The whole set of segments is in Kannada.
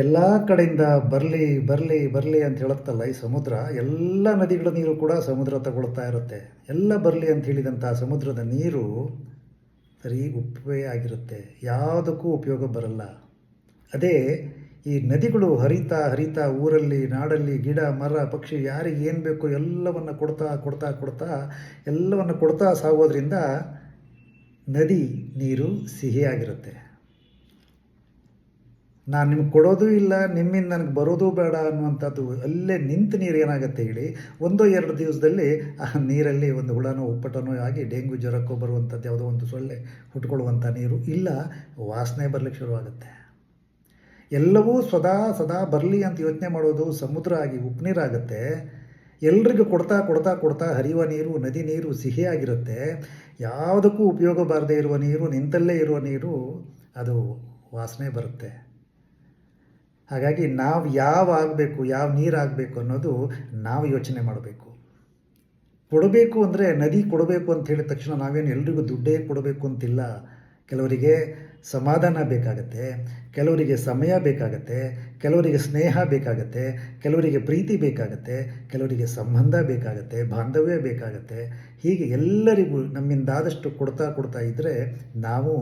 ಎಲ್ಲ ಕಡೆಯಿಂದ ಬರಲಿ ಬರಲಿ ಬರಲಿ ಅಂತ ಹೇಳುತ್ತಲ್ಲ ಈ ಸಮುದ್ರ, ಎಲ್ಲ ನದಿಗಳ ನೀರು ಕೂಡ ಸಮುದ್ರ ತಗೊಳ್ತಾ ಇರುತ್ತೆ. ಎಲ್ಲ ಬರಲಿ ಅಂತ ಹೇಳಿದಂಥ ಸಮುದ್ರದ ನೀರು ಸರಿ ಉಪ್ಪೇ ಆಗಿರುತ್ತೆ. ಯಾವುದಕ್ಕೂ ಉಪಯೋಗ ಬರಲ್ಲ. ಅದೇ ಈ ನದಿಗಳು ಹರಿತಾ ಹರಿತಾ ಊರಲ್ಲಿ, ನಾಡಲ್ಲಿ ಗಿಡ, ಮರ, ಪಕ್ಷಿ, ಯಾರಿಗೆ ಏನು ಬೇಕೋ ಎಲ್ಲವನ್ನು ಕೊಡ್ತಾ ಕೊಡ್ತಾ ಕೊಡ್ತಾ, ಎಲ್ಲವನ್ನು ಕೊಡ್ತಾ ಸಾಗೋದ್ರಿಂದ ನದಿ, ನೀರು ಸಿಹಿಯಾಗಿರುತ್ತೆ. ನಾನು ನಿಮ್ಗೆ ಕೊಡೋದು ಇಲ್ಲ, ನಿಮ್ಮಿಂದ ನನಗೆ ಬರೋದು ಬೇಡ ಅನ್ನುವಂಥದ್ದು ಅಲ್ಲೇ ನಿಂತು ನೀರು ಏನಾಗುತ್ತೆ ಹೇಳಿ, ಒಂದೋ ಎರಡು ದಿವಸದಲ್ಲಿ ಆ ನೀರಲ್ಲಿ ಒಂದು ಹುಳನೋ, ಉಪ್ಪಟನೋ ಆಗಿ ಡೆಂಗು ಜ್ವರಕ್ಕೋ ಬರುವಂಥದ್ದು ಯಾವುದೋ ಒಂದು ಸೊಳ್ಳೆ ಹುಟ್ಕೊಳ್ಳುವಂಥ ನೀರು ಇಲ್ಲ, ವಾಸನೆ ಬರಲಿಕ್ಕೆ ಶುರುವಾಗುತ್ತೆ. ಎಲ್ಲವೂ ಸದಾ ಸದಾ ಬರಲಿ ಅಂತ ಯೋಚನೆ ಮಾಡೋದು ಸಮುದ್ರ ಆಗಿ ಉಪ್ಪು ನೀರಾಗುತ್ತೆ ಎಲ್ರಿಗೂ ಕೊಡ್ತಾ ಕೊಡ್ತಾ ಕೊಡ್ತಾ ಹರಿಯುವ ನೀರು, ನದಿ ನೀರು ಸಿಹಿಯಾಗಿರುತ್ತೆ. ಯಾವುದಕ್ಕೂ ಉಪಯೋಗ ಬಾರದೇ ಇರುವ ನೀರು, ನಿಂತಲ್ಲೇ ಇರುವ ನೀರು, ಅದು ವಾಸನೆ ಬರುತ್ತೆ. ಹಾಗಾಗಿ ನಾವು ಯಾವ ಆಗಬೇಕು, ಯಾವ ನೀರು ಆಗಬೇಕು ಅನ್ನೋದು ನಾವು ಯೋಚನೆ ಮಾಡಬೇಕು. ಕೊಡಬೇಕು ಅಂದರೆ ನದಿ ಕೊಡಬೇಕು ಅಂತ ಹೇಳಿದ ತಕ್ಷಣ ನಾವೇನು ಎಲ್ರಿಗೂ ದುಡ್ಡೇ ಕೊಡಬೇಕು ಅಂತಿಲ್ಲ. ಕೆಲವರಿಗೆ ಸಮಾಧಾನ ಬೇಕಾಗತ್ತೆ, ಕೆಲವರಿಗೆ ಸಮಯ ಬೇಕಾಗತ್ತೆ, ಕೆಲವರಿಗೆ ಸ್ನೇಹ ಬೇಕಾಗತ್ತೆ, ಕೆಲವರಿಗೆ ಪ್ರೀತಿ ಬೇಕಾಗತ್ತೆ, ಕೆಲವರಿಗೆ ಸಂಬಂಧ ಬೇಕಾಗತ್ತೆ, ಬಾಂಧವ್ಯ ಬೇಕಾಗತ್ತೆ. ಹೀಗೆ ಎಲ್ಲರಿಗೂ ನಮ್ಮಿಂದಾದಷ್ಟು ಕೊಡ್ತಾ ಕೊಡ್ತಾ ಇದ್ದರೆ ನಾವು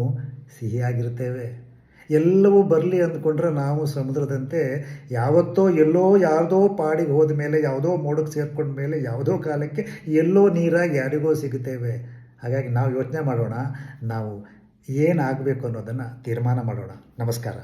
ಸಿಹಿಯಾಗಿರ್ತೇವೆ. ಎಲ್ಲವೂ ಬರಲಿ ಅಂದ್ಕೊಂಡ್ರೆ ನಾವು ಸಮುದ್ರದಂತೆ ಯಾವತ್ತೋ ಎಲ್ಲೋ ಯಾವುದೋ ಪಾಡಿಗೆ ಹೋದ ಮೇಲೆ, ಯಾವುದೋ ಮೋಡಕ್ಕೆ ಸೇರ್ಕೊಂಡ ಮೇಲೆ, ಯಾವುದೋ ಕಾಲಕ್ಕೆ ಎಲ್ಲೋ ನೀರಾಗಿ ಯಾರಿಗೋ ಸಿಗುತ್ತೇವೆ. ಹಾಗಾಗಿ ನಾವು ಯೋಚನೆ ಮಾಡೋಣ. ನಾವು ಏನಾಗಬೇಕು ಅನ್ನೋದನ್ನು ತೀರ್ಮಾನ ಮಾಡೋಣ. ನಮಸ್ಕಾರ.